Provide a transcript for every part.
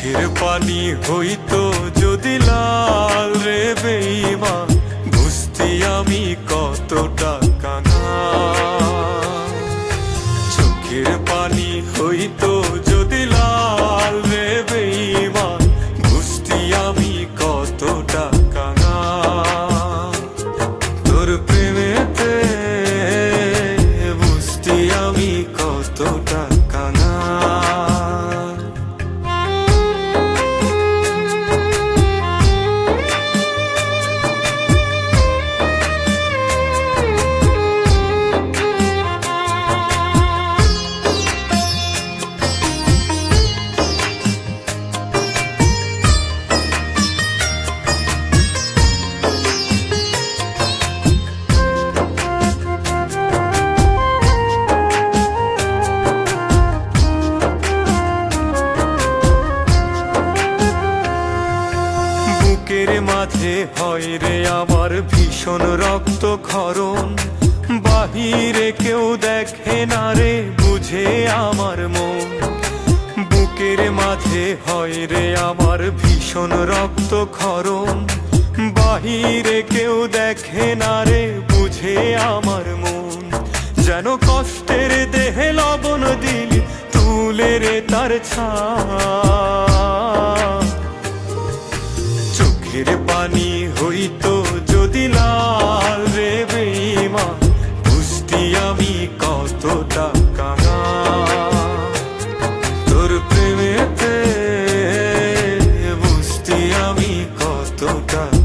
চোখের পানি হইতো যদি লাল রে বেইমা বুঝতি আমি কতটা কান মাঝে হয় রে আমার ভীষণ রক্ত ক্ষরণ বাহিরে কেউ দেখে না রে, বুঝে আমার মন। বুকের মাঝে হয় রে আমার ভীষণ রক্ত ক্ষরণ বাহিরে কেউ দেখে না রে, বুঝে আমার মন। যেন কষ্টের দেহে লবণ দিলি, তুলে রে তার ছা চোখের পানি হইতো যদি লাল রে বেমা বুঝতি আমি কতটা কাঙা তোর প্রেমেতে বুঝতি আমি কতটা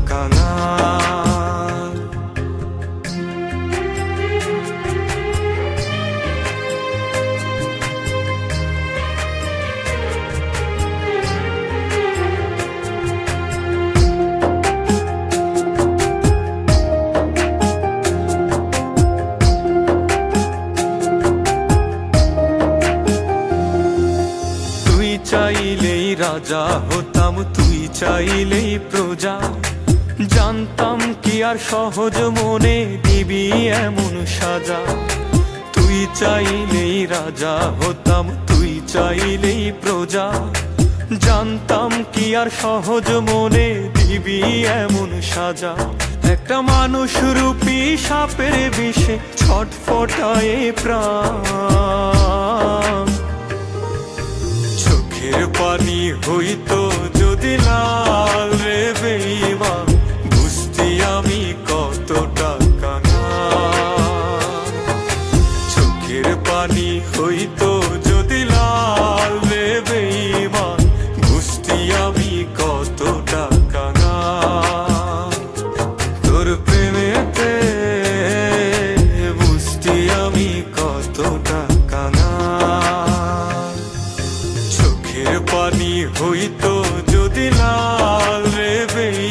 রাজা হতাম, তুই চাইলেই প্রজা। জানতাম কি আর সহজ মনে দিবি এমন সাজা। তুই চাইলেই রাজা হতাম, তুই চাইলেই প্রজা। জানতাম কি আর সহজ মনে দিবি এমন সাজা। একটা মানুষ রূপী সাপের বিষে ছটফটায়ে প্রাণ। চোখের পানি হইতো যদি লাল রে বেইমা বুঝতি আমি কতটা কানা চোখের পানি হইতো হইতো যদি লাল রে বেই